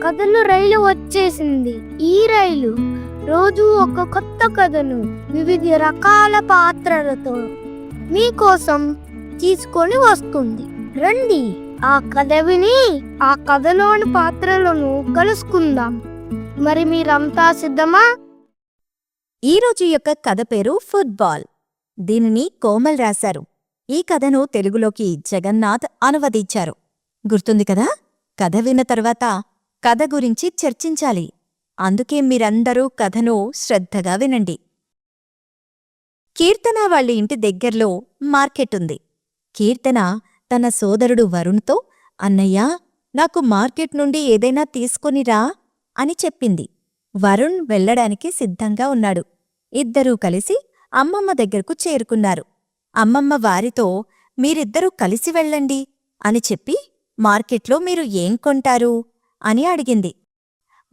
కథలు రైలు వచ్చేసింది. ఈ రైలు రోజు ఒక కొత్త కథను వివిధ రకాల పాత్రలతో మీకోసం తీసుకొని వస్తుంది. రండి ఆ కథ విని ఆ కథలోని పాత్రలను కలుసుకుందాం. మరి మీరంతా సిద్ధమా? ఈరోజు యొక్క కథ పేరు ఫుట్బాల్. దీనిని కోమల్ రాశారు. ఈ కథను తెలుగులోకి జగన్నాథ్ అనువదించారు. గుర్తుంది కదా? కథ విన్న తర్వాత కథ గురించి చర్చించాలి. అందుకే మీరందరూ కథను శ్రద్ధగా వినండి. కీర్తన వాళ్ళ ఇంటి దగ్గర్లో మార్కెట్ ఉంది. కీర్తన తన సోదరుడు వరుణ్తో అన్నయ్యా నాకు మార్కెట్ నుండి ఏదైనా తీసుకొనిరా అని చెప్పింది. వరుణ్ వెళ్ళడానికి సిద్ధంగా ఉన్నాడు. ఇద్దరూ కలిసి అమ్మమ్మ దగ్గరకు చేరుకున్నారు. అమ్మమ్మ వారితో మీరిద్దరూ కలిసి వెళ్ళండి అని చెప్పి మార్కెట్లో మీరు ఏం కొంటారు? అని అడిగింది.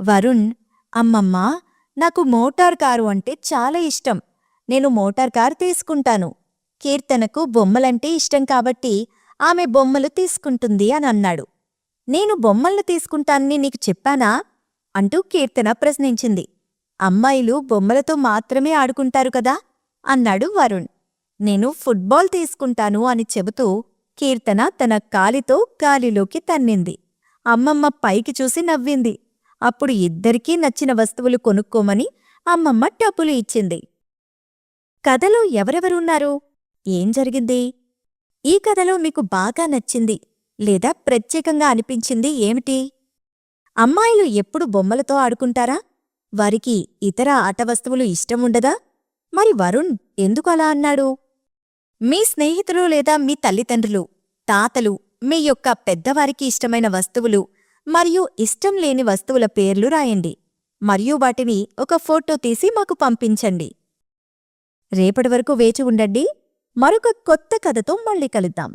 వరుణ్ అమ్మమ్మ నాకు మోటార్ కారు అంటే చాలా ఇష్టం. నేను మోటార్ కారు తీసుకుంటాను. కీర్తనకు బొమ్మలంటే ఇష్టం కాబట్టి ఆమె బొమ్మలు తీసుకుంటుంది అని అన్నాడు. నేను బొమ్మలను తీసుకుంటానని నీకు చెప్పానా? అంటూ కీర్తన ప్రశ్నించింది. అమ్మాయిలు బొమ్మలతో మాత్రమే ఆడుకుంటారు కదా? అన్నాడు వరుణ్. నేను ఫుట్బాల్ తీసుకుంటాను అని చెబుతూ కీర్తన తన కాలితో గాలిలోకి తన్నింది. అమ్మమ్మ పైకి చూసి నవ్వింది. అప్పుడు ఇద్దరికీ నచ్చిన వస్తువులు కొనుక్కోమని అమ్మమ్మ డబ్బులు ఇచ్చింది. కథలో ఎవరెవరున్నారు? ఏం జరిగింది? ఈ కథలో మీకు బాగా నచ్చింది లేదా ప్రత్యేకంగా అనిపించింది ఏమిటి? అమ్మాయిలు ఎప్పుడు బొమ్మలతో ఆడుకుంటారా? వారికి ఇతర ఆట వస్తువులు ఇష్టముండదా మరి వరుణ్ ఎందుకు అలా అన్నాడు? మీ స్నేహితులు లేదా మీ తల్లిదండ్రులు తాతలు మీ యొక్క పెద్దవారికి ఇష్టమైన వస్తువులు మరియు ఇష్టం లేని వస్తువుల పేర్లు రాయండి. మరియు వాటిని ఒక ఫోటో తీసి మాకు పంపించండి. రేపటి వరకు వేచి ఉండండి. మరొక కొత్త కథతో మళ్ళీ కలుద్దాం.